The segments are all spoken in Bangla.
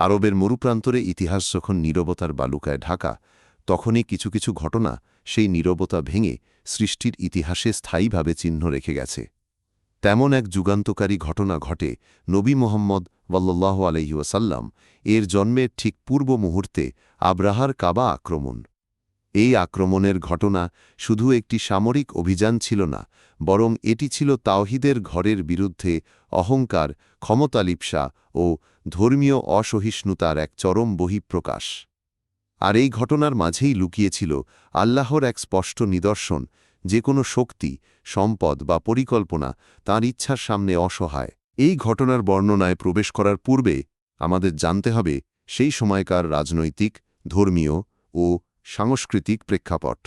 আরবের মরুপ্রান্তরে ইতিহাস যখন নীরবতার বালুকায় ঢাকা, তখনই কিছু কিছু ঘটনা সেই নীরবতা ভেঙে সৃষ্টির ইতিহাসে স্থায়ীভাবে চিহ্ন রেখে গেছে। তেমন এক যুগান্তকারী ঘটনা ঘটে নবী মোহাম্মদ ওয়াল্লাহ আলহিউসাল্লাম এর জন্মের ঠিক পূর্ব মুহূর্তে আব্রাহার কাবা আক্রমণ। এই আক্রমণের ঘটনা শুধু একটি সামরিক অভিযান ছিল না, বরং এটি ছিল তাওহিদের ঘরের বিরুদ্ধে অহংকার, ক্ষমতালিপ্সা ও ধর্মীয় অসহিষ্ণুতার এক চরম বহিঃপ্রকাশ। আর এই ঘটনার মাঝেই লুকিয়েছিল আল্লাহর এক স্পষ্ট নিদর্শন, যে কোনো শক্তি, সম্পদ বা পরিকল্পনা তার ইচ্ছার সামনে অসহায়। এই ঘটনার বর্ণনায় প্রবেশ করার পূর্বে আমাদের জানতে হবে, সেই সময়কার রাজনৈতিক, ধর্মীয় ও সাংস্কৃতিক প্রেক্ষাপট।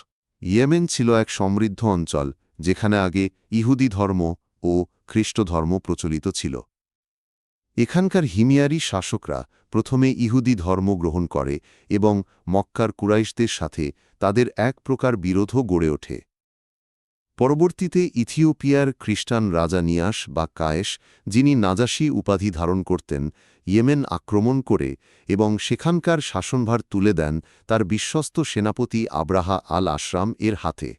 ইয়েমেন ছিল এক সমৃদ্ধ অঞ্চল, যেখানে আগে ইহুদি ধর্ম ও খ্রিস্ট ধর্ম প্রচলিত ছিল। এখানকার হিমিয়ারি শাসকরা প্রথমে ইহুদি ধর্ম গ্রহণ করে এবং মক্কার কুরাইশদের সাথে তাদের এক প্রকার বিরোধও গড়ে ওঠে। পরবর্তীতে ইথিওপিয়ার খ্রিস্টান রাজা নিয়াস বা কায়েশ, যিনি নাজাসি উপাধি ধারণ করতেন ইয়েমেন আক্রমণ করে এবং সেখানকার শাসনভার তুলে দেন তার বিশ্বস্ত সেনাপতি আব্রাহা আল আশরাম এর হাতে।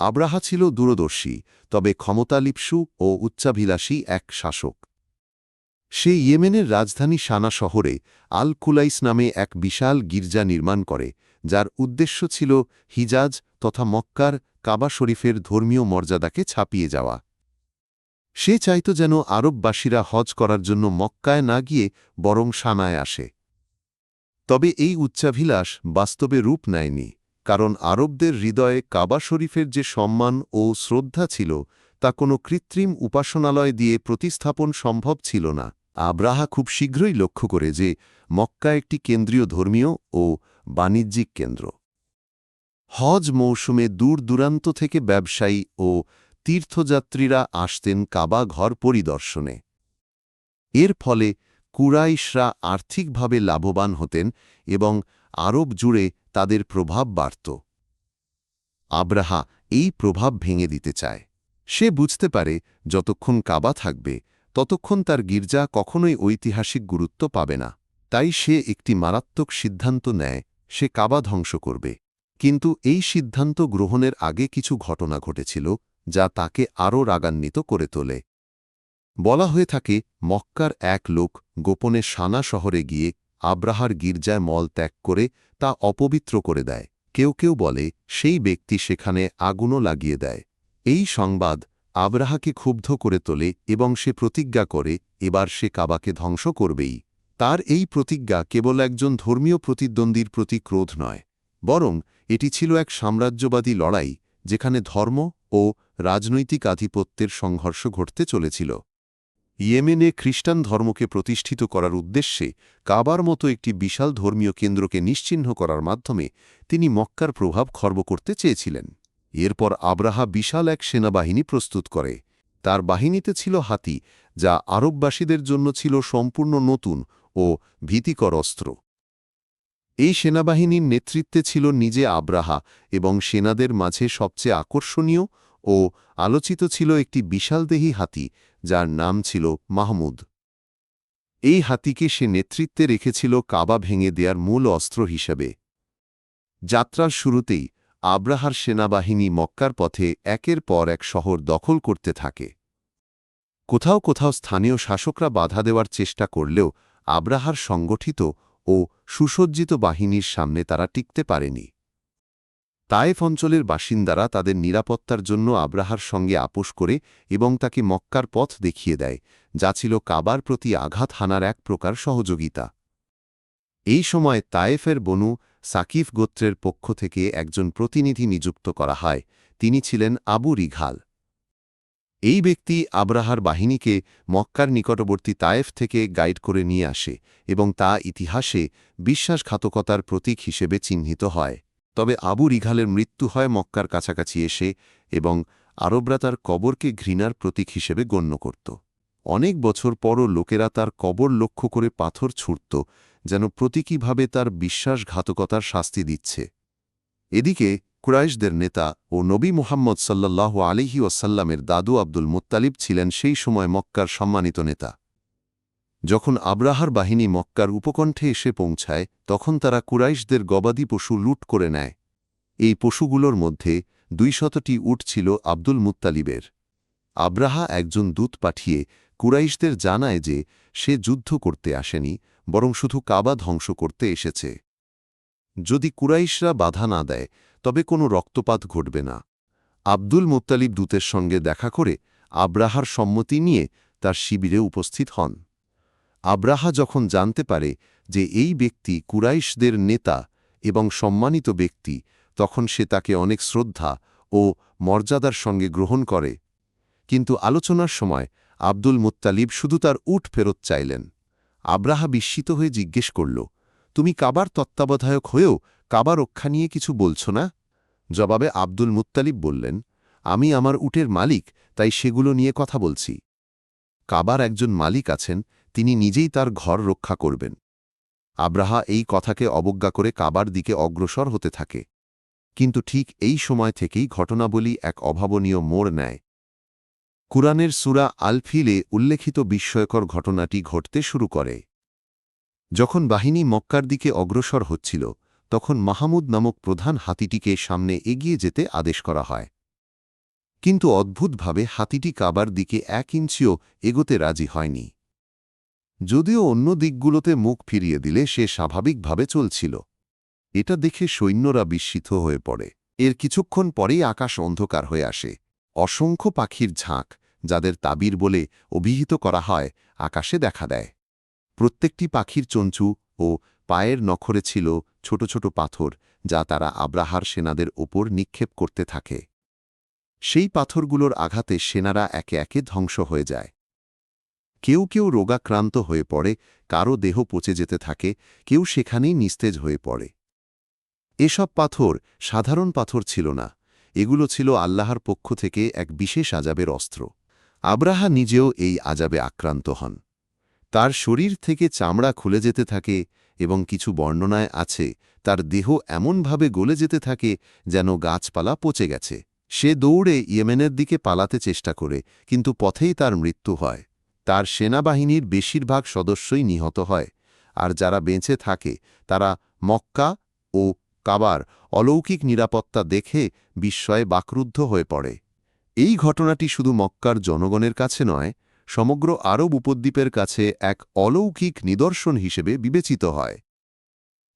আব্রাহা ছিল দূরদর্শী, তবে ক্ষমতালিপসু ও উচ্চাভিলাষী এক শাসক। সে ইয়েমেনের রাজধানী সানা শহরে আল কুলাইস নামে এক বিশাল গির্জা নির্মাণ করে, যার উদ্দেশ্য ছিল হিজাজ তথা মক্কার কাবা শরীফের ধর্মীয় মর্যাদাকে ছাপিয়ে যাওয়া। সে চাইত যেন আরববাসীরা হজ করার জন্য মক্কায় না গিয়ে বরং সানায় আসে। তবে এই উচ্চাভিলাষ বাস্তবে রূপ নেয়নি, কারণ আরবদের হৃদয়ে কাবা শরীফের যে সম্মান ও শ্রদ্ধা ছিল, তা কোনো কৃত্রিম উপাসনালয় দিয়ে প্রতিস্থাপন সম্ভব ছিল না। আব্রাহা খুব শীঘ্রই লক্ষ্য করে যে মক্কা একটি কেন্দ্রীয় ধর্মীয় ও বাণিজ্যিক কেন্দ্র। হজ মৌসুমে দূর দূরান্ত থেকে ব্যবসায়ী ও তীর্থযাত্রীরা আসতেন কাবা ঘর পরিদর্শনে। এর ফলে কুরাইশরা আর্থিকভাবে লাভবান হতেন এবং আরব জুড়ে তাদের প্রভাব বাড়ত। আব্রাহা এই প্রভাব ভেঙে দিতে চায়। সে বুঝতে পারে যতক্ষণ কাবা থাকবে, ততক্ষণ তার গির্জা কখনোই ঐতিহাসিক গুরুত্ব পাবে না। তাই সে একটি মারাত্মক সিদ্ধান্ত নেয়, সে কাবা ধ্বংস করবে। কিন্তু এই সিদ্ধান্ত গ্রহণের আগে কিছু ঘটনা ঘটেছিল যা তাকে আরও রাগান্বিত করে তোলে। বলা হয়ে থাকে, মক্কার এক লোক গোপনে সানা শহরে গিয়ে আব্রাহার গির্জায় মল ত্যাগ করে তা অপবিত্র করে দেয়। কেউ কেউ বলে, সেই ব্যক্তি সেখানে আগুনও লাগিয়ে দেয়। এই সংবাদ আব্রাহাকে ক্ষুব্ধ করে তোলে এবং সে প্রতিজ্ঞা করে, এবার সে কাবাকে ধ্বংস করবেই। তার এই প্রতিজ্ঞা কেবল একজন ধর্মীয় প্রতিদ্বন্দ্বীর প্রতি ক্রোধ নয়, বরং এটি ছিল এক সাম্রাজ্যবাদী লড়াই, যেখানে ধর্ম ও রাজনৈতিক আধিপত্যের সংঘর্ষ ঘটতে চলেছিল। ইয়েমেনে খ্রিস্টান ধর্মকে প্রতিষ্ঠিত করার উদ্দেশ্যে কাবার মতো একটি বিশাল ধর্মীয় কেন্দ্রকে নিশ্চিহ্ন করার মাধ্যমে তিনি মক্কার প্রভাব খর্ব করতে চেয়েছিলেন। এরপর আব্রাহা বিশাল এক সেনাবাহিনী প্রস্তুত করে। তার বাহিনীতে ছিল হাতি, যা আরববাসীদের জন্য ছিল সম্পূর্ণ নতুন ও ভীতিকর অস্ত্র। এই সেনাবাহিনীর নেতৃত্বে ছিল নিজে আব্রাহা এবং সেনাদের মাঝে সবচেয়ে আকর্ষণীয় ও আলোচিত ছিল একটি বিশালদেহী হাতি, যার নাম ছিল মাহমুদ। এই হাতিকে সে নেতৃত্বে রেখেছিল কাবা ভেঙে দেয়ার মূল অস্ত্র হিসেবে। যাত্রার শুরুতেই আব্রাহার সেনাবাহিনী মক্কার পথে একের পর এক শহর দখল করতে থাকে। কোথাও কোথাও স্থানীয় শাসকরা বাধা দেওয়ার চেষ্টা করলেও আব্রাহার সংগঠিত ও সুসজ্জিত বাহিনীর সামনে তারা টিকতে পারেনি। তায়েফ অঞ্চলের বাসিন্দারা তাদের নিরাপত্তার জন্য আব্রাহার সঙ্গে আপোষ করে এবং তাকে মক্কার পথ দেখিয়ে দেয়, যা ছিল কাবার প্রতি আঘাত হানার এক প্রকার সহযোগিতা। এই সময় তায়েফের বনু সাকিফ গোত্রের পক্ষ থেকে একজন প্রতিনিধি নিযুক্ত করা হয়, তিনি ছিলেন আবু রিঘাল। এই ব্যক্তি আব্রাহার বাহিনীকে মক্কার নিকটবর্তী তায়েফ থেকে গাইড করে নিয়ে আসে এবং তা ইতিহাসে বিশ্বাসঘাতকতার প্রতীক হিসেবে চিহ্নিত হয়। তবে আবু রিঘালের মৃত্যু হয় মক্কার কাছাকাছি এসে এবং আরবরা তার কবরকে ঘৃণার প্রতীক হিসেবে গণ্য করত। অনেক বছর পরও লোকেরা তার কবর লক্ষ্য করে পাথর ছুটত যেন প্রতীকীভাবে তার বিশ্বাসঘাতকতার শাস্তি দিচ্ছে। এদিকে কুরাইশদের নেতা ও নবী মোহাম্মদ সাল্লাহ আলিহি ওসাল্লামের দাদু আব্দুল মুত্তালিব ছিলেন সেই সময় মক্কার সম্মানিত নেতা। যখন আব্রাহার বাহিনী মক্কার উপকণ্ঠে এসে পৌঁছায়, তখন তারা কুরাইশদের গবাদি পশু লুট করে নেয়। এই পশুগুলোর মধ্যে দুইশতটি উট ছিল আব্দুল মুত্তালিবের। আব্রাহা একজন দূত পাঠিয়ে কুরাইশদের জানায় যে সে যুদ্ধ করতে আসেনি, বরং শুধু কাবা ধ্বংস করতে এসেছে। যদি কুরাইশরা বাধা না দেয়, তবে কোনো রক্তপাত ঘটবে না। আব্দুল মুত্তালিব দূতের সঙ্গে দেখা করে আব্রাহার সম্মতি নিয়ে তার শিবিরে উপস্থিত হন। আব্রাহা যখন জানতে পারে যে এই ব্যক্তি কুরাইশদের নেতা এবং সম্মানিত ব্যক্তি, তখন সে তাকে অনেক শ্রদ্ধা ও মর্যাদার সঙ্গে গ্রহণ করে। কিন্তু আলোচনার সময় আব্দুল মুত্তালিব শুধু তার উঠ ফেরত চাইলেন। আব্রাহা বিস্মিত হয়ে জিজ্ঞেস করল, তুমি কাবার তত্ত্বাবধায়ক হয়েও কাবা রক্ষা নিয়ে কিছু বলছ না? জবাবে আব্দুল মুত্তালিব বললেন, আমি আমার উটের মালিক, তাই সেগুলো নিয়ে কথা বলছি। কাবার একজন মালিক আছেন তিনি নিজেই তার ঘর রক্ষা করবেন। আব্রাহা এই কথাকে অবজ্ঞা করে কাবার দিকে অগ্রসর হতে থাকে। কিন্তু ঠিক এই সময় থেকেই ঘটনাবলী এক অভাবনীয় মোড় নেয়। কুরআনের সুরা আলফিলে উল্লেখিত বিস্ময়কর ঘটনাটি ঘটতে শুরু করে। যখন বাহিনী মক্কার দিকে অগ্রসর হচ্ছিল, তখন মাহমুদ নামক প্রধান হাতিটিকে সামনে এগিয়ে যেতে আদেশ করা হয়। কিন্তু অদ্ভুতভাবে হাতিটি কাবার দিকে এক ইঞ্চিও এগোতে রাজি হয়নি। যদিও অন্য দিকগুলোতে মুখ ফিরিয়ে দিলে সে স্বাভাবিকভাবে চলছিল। এটা দেখে সৈন্যরা বিস্মিত হয়ে পড়ে। এর কিছুক্ষণ পরেই আকাশ অন্ধকার হয়ে আসে। অসংখ্য পাখির ঝাঁক, যাদের তাবির বলে অভিহিত করা হয়, আকাশে দেখা দেয়। প্রত্যেকটি পাখির চঞ্চু ও পায়ের নখরে ছিল ছোট ছোট পাথর, যা তারা আব্রাহার সেনাদের ওপর নিক্ষেপ করতে থাকে। সেই পাথরগুলোর আঘাতে সেনারা একে একে ধ্বংস হয়ে যায়। কেউ কেউ রোগাক্রান্ত হয়ে পড়ে, কারও দেহ পচে যেতে থাকে, কেউ সেখানেই নিস্তেজ হয়ে পড়ে। এসব পাথর সাধারণ পাথর ছিল না, এগুলো ছিল আল্লাহর পক্ষ থেকে এক বিশেষ আজাবের অস্ত্র। আব্রাহা নিজেও এই আজাবে আক্রান্ত হন। তার শরীর থেকে চামড়া খুলে যেতে থাকে এবং কিছু বর্ণনায় আছে, তার দেহ এমনভাবে গলে যেতে থাকে যেন গাছপালা পচে গেছে। সে দৌড়ে ইয়েমেনের দিকে পালাতে চেষ্টা করে, কিন্তু পথেই তার মৃত্যু হয়। তার সেনাবাহিনীর বেশিরভাগ সদস্যই নিহত হয়, আর যারা বেঁচে থাকে, তারা মক্কা ও কাবার অলৌকিক নিরাপত্তা দেখে বিস্ময়ে বাকরুদ্ধ হয়ে পড়ে। এই ঘটনাটি শুধু মক্কার জনগণের কাছে নয়, সমগ্র আরব উপদ্বীপের কাছে এক অলৌকিক নিদর্শন হিসেবে বিবেচিত হয়।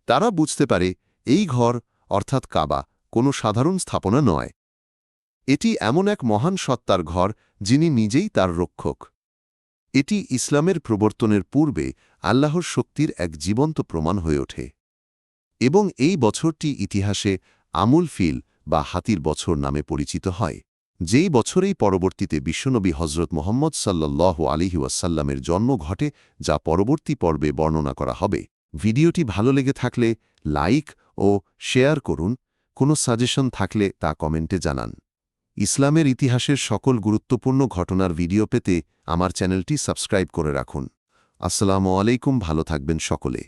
তারা বুঝতে পারে, এই ঘর, অর্থাৎ কাবা, কোনো সাধারণ স্থাপনা নয়। এটি এমন এক মহান সত্তার ঘর, যিনি নিজেই তার রক্ষক। এটি ইসলামের প্রবর্তনের পূর্বে আল্লাহর শক্তির এক জীবন্ত প্রমাণ হয়ে ওঠে। এবং এই বছরটি ইতিহাসে আমুল ফিল বা হাতির বছর নামে পরিচিত হয়, যেই বছরেই পরবর্তীতে বিশ্বনবী হজরত মোহাম্মদ সাল্লাহ আলিহি ওয়াসাল্লামের জন্ম ঘটে, যা পরবর্তী পর্বে বর্ণনা করা হবে। ভিডিওটি ভালো লেগে থাকলে লাইক ও শেয়ার করুন। কোনো সাজেশন থাকলে তা কমেন্টে জানান। ইসলামের ইতিহাসের সকল গুরুত্বপূর্ণ ঘটনার ভিডিও পেতে আমার চ্যানেলটি সাবস্ক্রাইব করে রাখুন। আসসালামু আলাইকুম, ভালো থাকবেন সকলে।